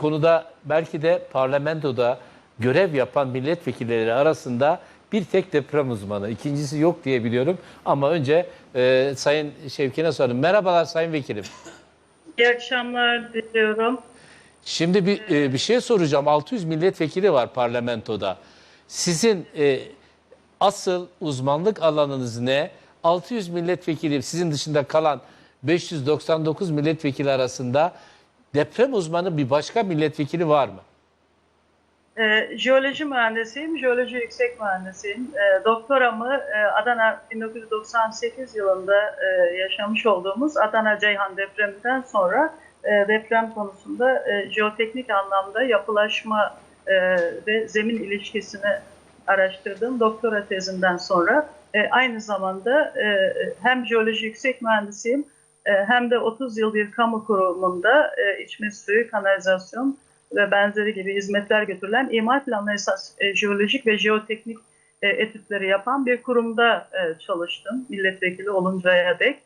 konuda belki de parlamentoda görev yapan milletvekilleri arasında bir tek deprem uzmanı. İkincisi yok diye biliyorum. Ama önce e, Sayın Şevkin'e sorayım. Merhabalar Sayın Vekilim. İyi akşamlar diliyorum. Şimdi bir, e, bir şey soracağım. 600 milletvekili var parlamentoda. Sizin e, asıl uzmanlık alanınız ne? 600 milletvekili sizin dışında kalan 599 milletvekili arasında deprem uzmanı bir başka milletvekili var mı? Ee, jeoloji mühendisiyim, jeoloji yüksek mühendisiyim. Ee, doktoramı e, Adana 1998 yılında e, yaşamış olduğumuz Adana Ceyhan depreminden sonra e, deprem konusunda e, jeoteknik anlamda yapılaşma e, ve zemin ilişkisini araştırdığım doktora tezinden sonra e, aynı zamanda e, hem jeoloji yüksek mühendisiyim e, hem de 30 yıl bir kamu kurumunda e, içme suyu, kanalizasyon ve benzeri gibi hizmetler götürülen imar planlı esas e, jeolojik ve jeoteknik e, etütleri yapan bir kurumda e, çalıştım milletvekili oluncaya dek.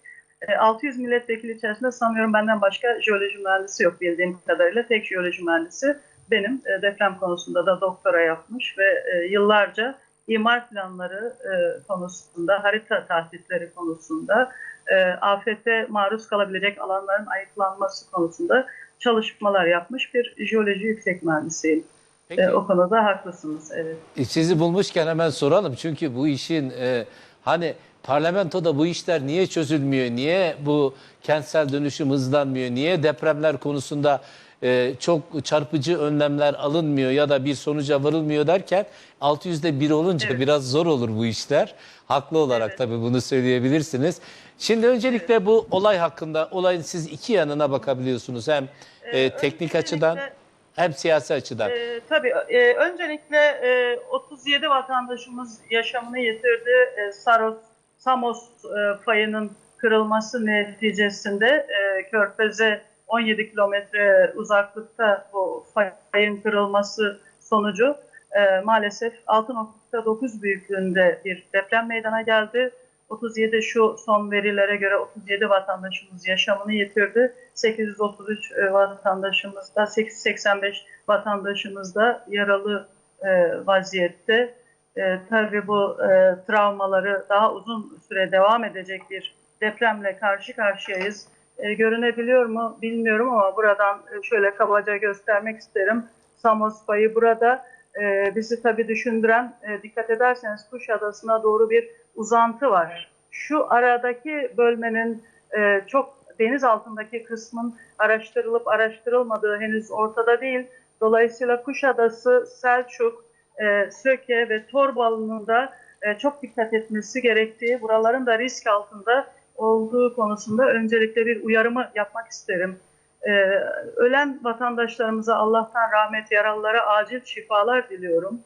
E, 600 milletvekili içerisinde sanıyorum benden başka jeoloji mühendisi yok bildiğim kadarıyla. Tek jeoloji mühendisi benim e, deprem konusunda da doktora yapmış ve e, yıllarca imar planları e, konusunda, harita tahditleri konusunda, e, afete maruz kalabilecek alanların ayıklanması konusunda çalışmalar yapmış bir jeoloji yüksek mühendisiyim. Peki. E, o konuda haklısınız. Evet. E, Sizi bulmuşken hemen soralım. Çünkü bu işin e, hani parlamentoda bu işler niye çözülmüyor? Niye bu kentsel dönüşüm hızlanmıyor? Niye depremler konusunda e, çok çarpıcı önlemler alınmıyor ya da bir sonuca varılmıyor derken 600'de bir olunca Evet. biraz zor olur bu işler. Haklı olarak Evet. tabii bunu söyleyebilirsiniz. Şimdi öncelikle bu olay hakkında olayın siz iki yanına bakabiliyorsunuz. Hem e, teknik açıdan hem siyasi açıdan. E, tabii e, öncelikle e, 37 vatandaşımız yaşamını yitirdi. E, Saros, Samos e, fayının kırılması neticesinde e, Körfez'e 17 kilometre uzaklıkta bu fayın kırılması sonucu e, maalesef 6.9 büyüklüğünde bir deprem meydana geldi. 37 şu son verilere göre 37 vatandaşımız yaşamını yitirdi. 833 e, vatandaşımız da 885 vatandaşımız da yaralı e, vaziyette. E, tabii bu e, travmaları daha uzun süre devam edecek bir depremle karşı karşıyayız. E, görünebiliyor mu bilmiyorum ama buradan e, şöyle kabaca göstermek isterim. Samos payı burada. E, bizi tabii düşündüren, dikkat ederseniz Kuşadası'na doğru bir uzantı var. Şu aradaki bölmenin çok deniz altındaki kısmın araştırılıp araştırılmadığı henüz ortada değil. Dolayısıyla Kuşadası, Selçuk, Söke ve Torbalı'nın da çok dikkat etmesi gerektiği, buraların da risk altında olduğu konusunda öncelikle bir uyarımı yapmak isterim. E, ölen vatandaşlarımıza Allah'tan rahmet, yaralılara acil şifalar diliyorum.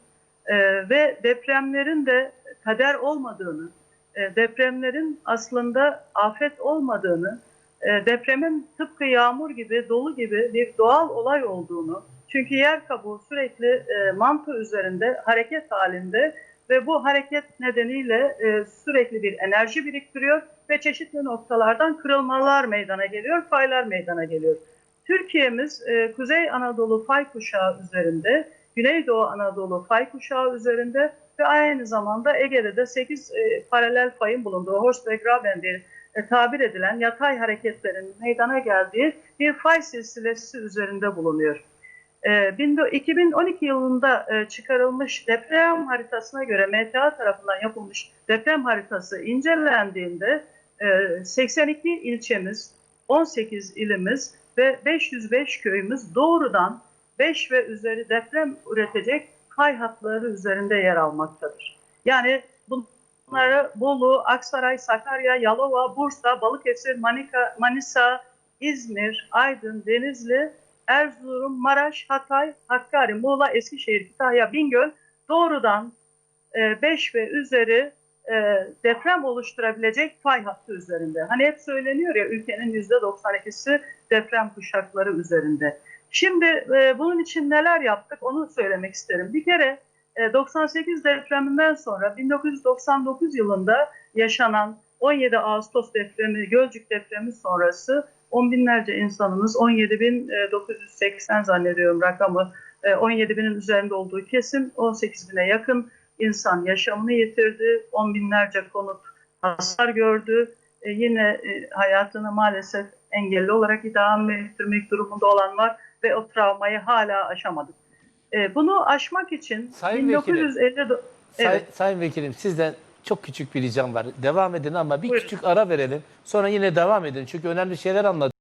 E, ve depremlerin de kader olmadığını, e, depremlerin aslında afet olmadığını, e, depremin tıpkı yağmur gibi, dolu gibi bir doğal olay olduğunu, çünkü yer kabuğu sürekli e, manto üzerinde hareket halinde ve bu hareket nedeniyle e, sürekli bir enerji biriktiriyor ve çeşitli noktalardan kırılmalar meydana geliyor, faylar meydana geliyor. Türkiye'miz e, Kuzey Anadolu fay kuşağı üzerinde, Güneydoğu Anadolu fay kuşağı üzerinde ve aynı zamanda Ege'de de 8 e, paralel fayın bulunduğu Horst ve Graben diye e, tabir edilen yatay hareketlerin meydana geldiği bir fay silsilesi üzerinde bulunuyor. E, 2012 yılında e, çıkarılmış deprem haritasına göre MTA tarafından yapılmış deprem haritası incelendiğinde e, 82 ilçemiz, 18 ilimiz ve 505 köyümüz doğrudan 5 ve üzeri deprem üretecek fay hatları üzerinde yer almaktadır. Yani bunları Bolu, Aksaray, Sakarya, Yalova, Bursa, Balıkesir, Manika, Manisa, İzmir, Aydın, Denizli, Erzurum, Maraş, Hatay, Hakkari, Muğla, Eskişehir, Kütahya, Bingöl doğrudan 5 ve üzeri e, deprem oluşturabilecek fay hattı üzerinde. Hani hep söyleniyor ya ülkenin %92'si deprem kuşakları üzerinde. Şimdi e, bunun için neler yaptık onu söylemek isterim. Bir kere e, 98 depreminden sonra 1999 yılında yaşanan 17 Ağustos depremi, Gölcük depremi sonrası On binlerce insanımız 17.980 zannediyorum rakamı e, 17 binin üzerinde olduğu kesin 18 bine yakın insan yaşamını yitirdi. On binlerce konut hasar gördü. E, yine e, hayatını maalesef engelli olarak idame ettirmek durumunda olan var ve o travmayı hala aşamadık. E, bunu aşmak için Sayın 1950 do- Say- Evet. Sayın Vekilim sizden çok küçük bir ricam var. Devam edin ama bir Buyurun. küçük ara verelim. Sonra yine devam edin. Çünkü önemli şeyler anladık.